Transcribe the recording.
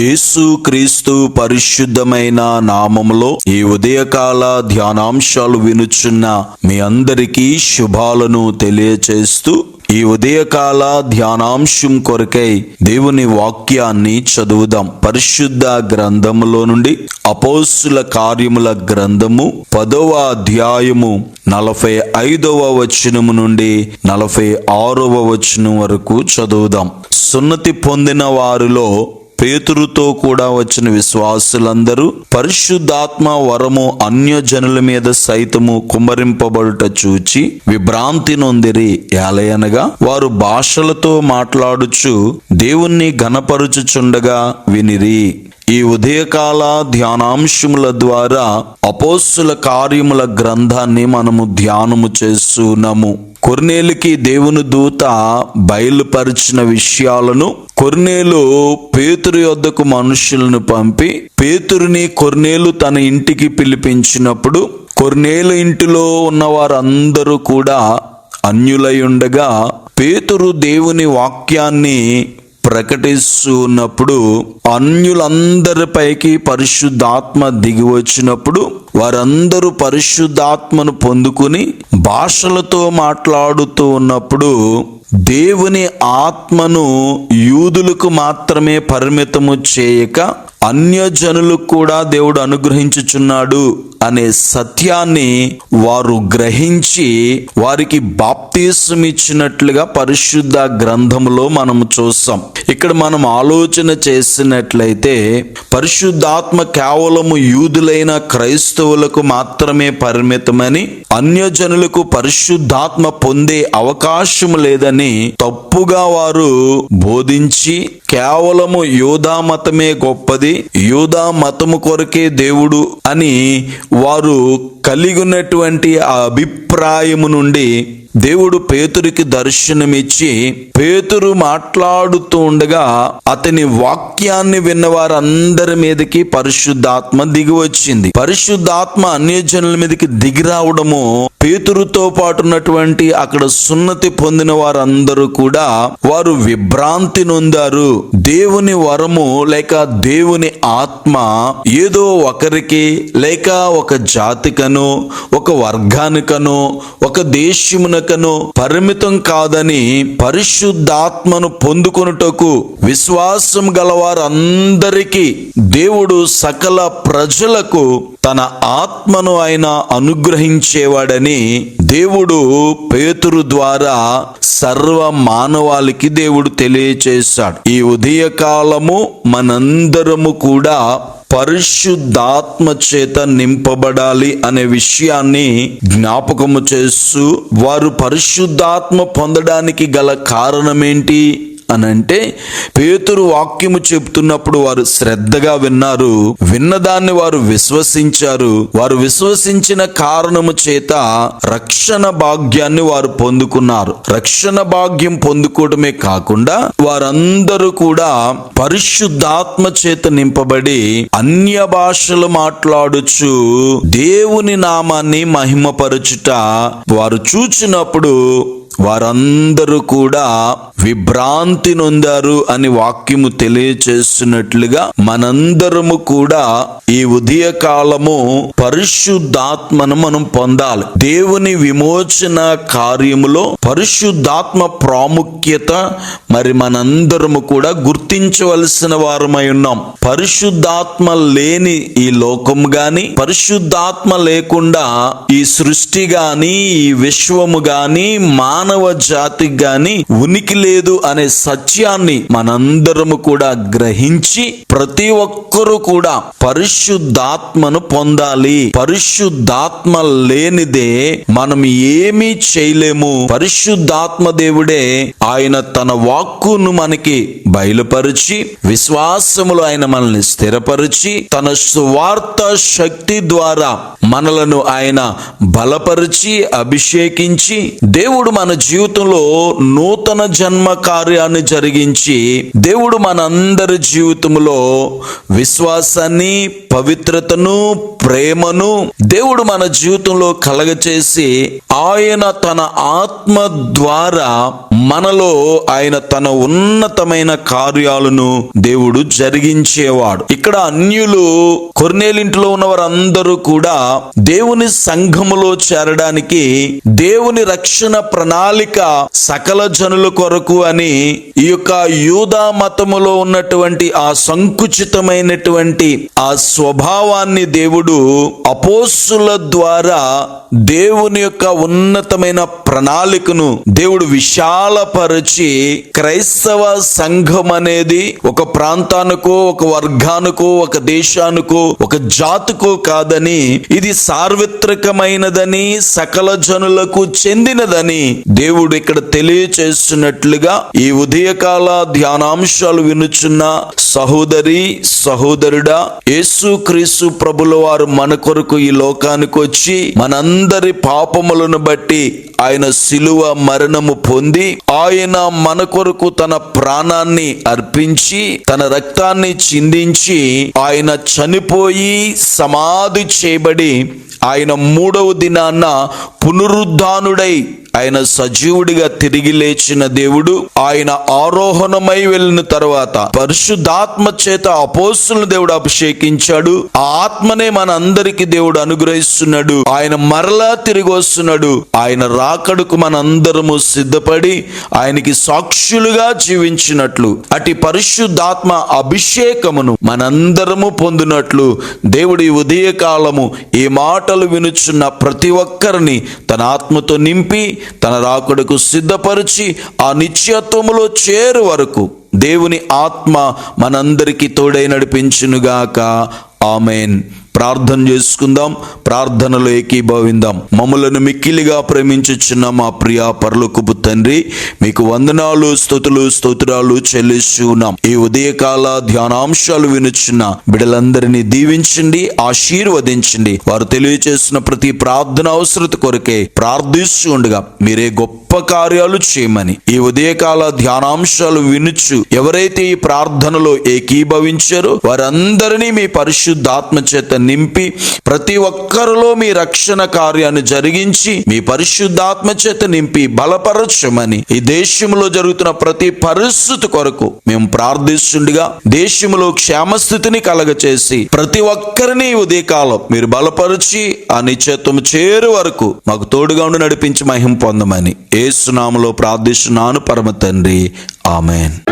యేసు క్రీస్తు పరిశుద్ధమైన నామములో ఈ ఉదయకాల ధ్యానాంశాలు వినుచున్న మీ అందరికీ శుభాలను తెలియచేస్తూ ఈ ఉదయకాల ధ్యానాంశం కొరకై దేవుని వాక్యాన్ని చదువుదాం. పరిశుద్ధ గ్రంథములో నుండి అపోస్తుల కార్యముల గ్రంథము పదవ అధ్యాయము నలభై ఐదవ వచనము నుండి నలభై ఆరవ వచనం వరకు చదువుదాం. సున్నతి పొందిన వారిలో పేతురుతో కూడా వచ్చిన విశ్వాసులందరూ పరిశుద్ధాత్మ వరము అన్యజనుల మీద సైతము కుమ్మరింపబడుట చూచి విభ్రాంతి నొందిరి. ఏలయనగా వారు భాషలతో మాట్లాడుచు దేవుణ్ణి ఘనపరుచుచుండగా వినిరి. ఈ ఉదయకాల ధ్యానాంశముల ద్వారా అపోస్సుల కార్యముల గ్రంథాన్ని మనము ధ్యానము చేస్తున్నాము. కొర్నేలుకి దేవుని దూత బయలుపరిచిన విషయాలను కొర్నేలు పేతురు యొద్దకు మనుషులను పంపి పేతురుని కొర్నేలు తన ఇంటికి పిలిపించినప్పుడు కొర్నేలు ఇంటిలో ఉన్న వారందరూ కూడా అన్యులై ఉండగా పేతురు దేవుని వాక్యాన్ని ప్రకటిస్తూ ఉన్నప్పుడు అన్యులందరిపైకి పరిశుద్ధాత్మ దిగి వచ్చినప్పుడు వారందరూ పరిశుద్ధాత్మను పొందుకుని భాషలతో మాట్లాడుతూ ఉన్నప్పుడు దేవుని ఆత్మను యూదులకు మాత్రమే పరిమితము చేయక అన్యజనులకు కూడా దేవుడు అనుగ్రహించుచున్నాడు. అనే సత్యాన్ని వారు గ్రహించి వారికి బాప్తీసం ఇచ్చినట్లుగా పరిశుద్ధ గ్రంథములో మనం చూస్తాం. ఇక్కడ మనం ఆలోచన చేసినట్లయితే పరిశుద్ధాత్మ కేవలము యూదులైన క్రైస్తవులకు మాత్రమే పరిమితమని అన్యజనులకు పరిశుద్ధాత్మ పొందే అవకాశం లేదని తప్పుగా వారు బోధించి కేవలము యోధా మతమే గొప్పది యోధా మతము కొరకే దేవుడు అని వారు కలిగి ఉన్నటువంటి ఆ అభిప్రాయము నుండి దేవుడు పేతురికి దర్శనమిచ్చి పేతురు మాట్లాడుతూ ఉండగా అతని వాక్యాన్ని విన్న వారందరి మీదకి పరిశుద్ధాత్మ దిగి వచ్చింది. పరిశుద్ధాత్మ అన్యజనుల మీదకి దిగి రావడము పేతురుతో పాటు ఉన్నటువంటి అక్కడ సున్నతి పొందిన వారందరూ కూడా వారు విభ్రాంతి నొందారు. దేవుని వరము లేక దేవుని ఆత్మ ఏదో ఒకరికి లేక ఒక జాతికను ఒక వర్గానికనో ఒక దేశమున దేశమునకనో పరిమితం కాదని పరిశుద్ధాత్మను పొందుకొనుటకు విశ్వాసం గలవారందరికీ దేవుడు సకల ప్రజలకు తన ఆత్మను ఆయన అనుగ్రహించేవాడని దేవుడు పేతురు ద్వారా సర్వ మానవాళికి దేవుడు తెలియచేశాడు. ఈ ఉదయకాలము మనందరము కూడా పరిశుద్ధాత్మ చేత నింపబడాలి అనే విషయాన్ని జ్ఞాపకము చేస్తూ వారు పరిశుద్ధాత్మ పొందడానికి గల కారణమేంటి? అని అంటే పేతురు వాక్యము చెప్తున్నప్పుడు వారు శ్రద్ధగా విన్నారు. విన్నదాన్ని వారు విశ్వసించారు. వారు విశ్వసించిన కారణము చేత రక్షణ భాగ్యాన్ని వారు పొందుకున్నారు. రక్షణ భాగ్యం పొందుకోవడమే కాకుండా వారందరూ కూడా పరిశుద్ధాత్మ చేత నింపబడి అన్య భాషలు మాట్లాడుచు దేవుని నామాన్ని మహిమపరచుట వారు చూచినప్పుడు వారందరూ కూడా విభ్రాంతి నొందారు అని వాక్యము తెలియచేస్తున్నట్లుగా మనందరము కూడా ఈ ఉదయ కాలము పరిశుద్ధాత్మను మనం పొందాలి. దేవుని విమోచన కార్యములో పరిశుద్ధాత్మ ప్రాముఖ్యత మరి మనందరము కూడా గుర్తించవలసిన వారమై ఉన్నాం. పరిశుద్ధాత్మ లేని ఈ లోకం గాని పరిశుద్ధాత్మ లేకుండా ఈ సృష్టి గాని ఈ విశ్వము గాని మానవ జాతికి గాని ఉనికి లేదు అనే సత్యాన్ని మనందరము కూడా గ్రహించి ప్రతి ఒక్కరూ కూడా పరిశుద్ధాత్మను పొందాలి. పరిశుద్ధాత్మ లేనిదే మనం ఏమీ చేయలేము. పరిశుద్ధాత్మ దేవుడే ఆయన తన వాక్కును మనకి బయలుపరిచి విశ్వాసములు ఆయన మనల్ని స్థిరపరిచి తన స్వార్థ శక్తి ద్వారా మనలను ఆయన బలపరిచి అభిషేకించి దేవుడు మన జీవితంలో నూతన జన్మ కార్యాన్ని జరిగించి దేవుడు మనందరి జీవితంలో విశ్వాసాన్ని పవిత్రతను ప్రేమను దేవుడు మన జీవితంలో కలగచేసి ఆయన తన ఆత్మ ద్వారా మనలో ఆయన తన ఉన్నతమైన కార్యాలను దేవుడు జరిగించేవాడు. ఇక్కడ అన్యులు కొర్నేలింటిలో ఉన్న వారందరూ కూడా దేవుని సంఘములో చేరడానికి దేవుని రక్షణ ప్రణాళిక సకల జనుల కొరకు అని ఈ యొక్క యూదా మతములో ఉన్నటువంటి ఆ సంకుచితమైనటువంటి ఆ స్వభావాన్ని దేవుడు అపోస్సుల ద్వారా దేవుని యొక్క ఉన్నతమైన ప్రణాళికను దేవుడు విశాలపరిచి క్రైస్తవ సంఘం అనేది ఒక ప్రాంతానికో ఒక వర్గానికో ఒక దేశానికో ఒక జాతుకో కాదని ఇది సార్వత్రికమైనదని సకల జనులకు చెందినదని దేవుడు ఇక్కడ తెలియచేస్తున్నట్లుగా ఈ ఉదయకాల ధ్యానాంశాలు వినుచున్న సహోదరి సహోదరుడా యేసు క్రీస్తు ప్రభుల వారు మన కొరకు ఈ లోకానికి వచ్చి మనందరి పాపములను బట్టి ఆయన శిలువ మరణము పొంది ఆయన మన కొరకు తన ప్రాణాన్ని అర్పించి తన రక్తాన్ని చిందించి ఆయన చనిపోయి సమాధి చేయబడి ఆయన మూడవ దినాన్న పునరుద్ధానుడై ఆయన సజీవుడిగా తిరిగి లేచిన దేవుడు ఆయన ఆరోహణమై వెళ్ళిన తర్వాత పరిశుద్ధాత్మ చేత అపోస్తులను దేవుడు అభిషేకించాడు. ఆ ఆత్మనే మన అందరికి దేవుడు అనుగ్రహిస్తున్నాడు. ఆయన మరలా తిరిగి వస్తున్నాడు. ఆయన రాకడుకు మనందరము సిద్ధపడి ఆయనకి సాక్షులుగా జీవించినట్లు అటు పరిశుద్ధాత్మ అభిషేకమును మనందరము పొందినట్లు దేవుడి ఉదయకాలము ఈ మాటలు వినుచున్న ప్రతి ఒక్కరిని తన ఆత్మతో నింపి తన రాకడకు సిద్ధపరిచి ఆ నిత్యత్వములో చేరు వరకు దేవుని ఆత్మ మనందరికీ తోడై నడిపించునుగాక. ఆమెన్. ప్రార్థన చేసుకుందాం ప్రార్థనలో ఏకీభవిందాం. మమ్మలను మిక్కిలిగా ప్రేమించుచున్న మా ప్రియ పరలోకపు తండ్రి మీకు వందనాలు స్తుతులు స్తోత్రాలు చెల్లిస్తున్నాం ఈ ఉదయకాల ధ్యానాంశాలు వినుచున్న బిడలందరినీ దీవించండి ఆశీర్వదించండి. వారు తెలియచేసిన ప్రతి ప్రార్థన అవసరత కొరకే ప్రార్థిస్తూ ఉండగా మీరే గొప్ప కార్యాలు చేయమని ఈ ఉదయకాల ధ్యానాంశాలు వినుచు ఎవరైతే ఈ ప్రార్థనలో ఏకీభవించారో వారందరినీ మీ పరిశుద్ధాత్మ చేత నింపి ప్రతి ఒక్కరిలో మీ రక్షణ కార్యాన్ని జరిగించి మీ పరిశుద్ధాత్మ చేత నింపి బలపరచమని ఈ దేశంలో జరుగుతున్న ప్రతి పరిస్థితి కొరకు మేము ప్రార్థిస్తుండగా దేశంలో క్షేమస్థితిని కలగచేసి ప్రతి ఒక్కరిని ఉదయకాలం మీరు బలపరిచి ఆ నిశ్చేత్వం చేరు వరకు మాకు తోడుగా ఉండి నడిపించి మహిం పొందమని ఏసునామలో ప్రార్థిస్తున్నాను పరమ తండ్రి. ఆమెన్.